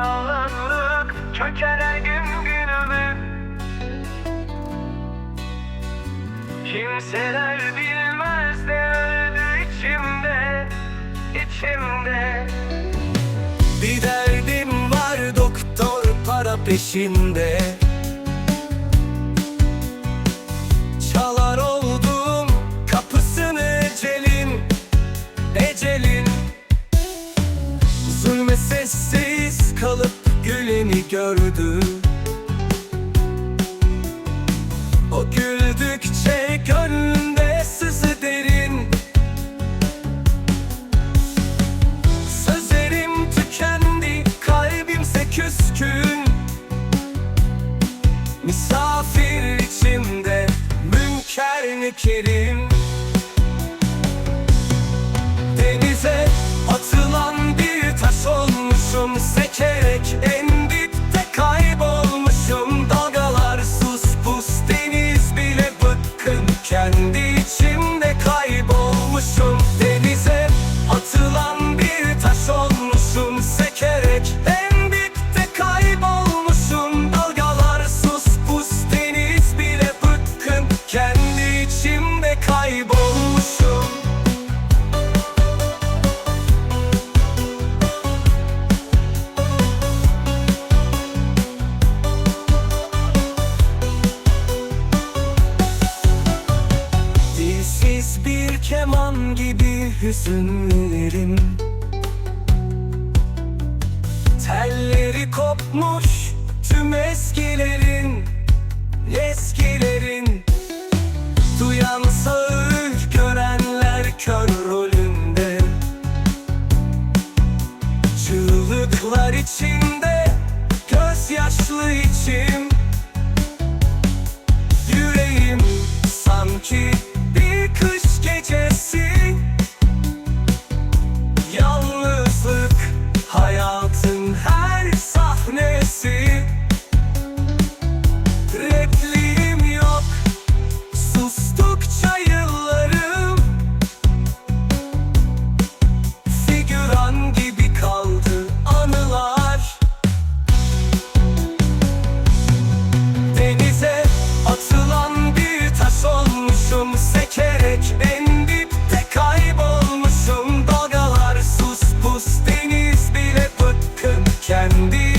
yalnızlık çöker her gün günümü Kimseler bilmez de öldü içimde, içimde. Bir derdim var doktor para peşinde. geleni gördü. O güldükçe gönlünde sızı derin. Sözlerim tükendi kalbimse küskün. Misafir içimde münker nekerim was so hüzünlerim Telleri kopmuş tüm eskileri kendi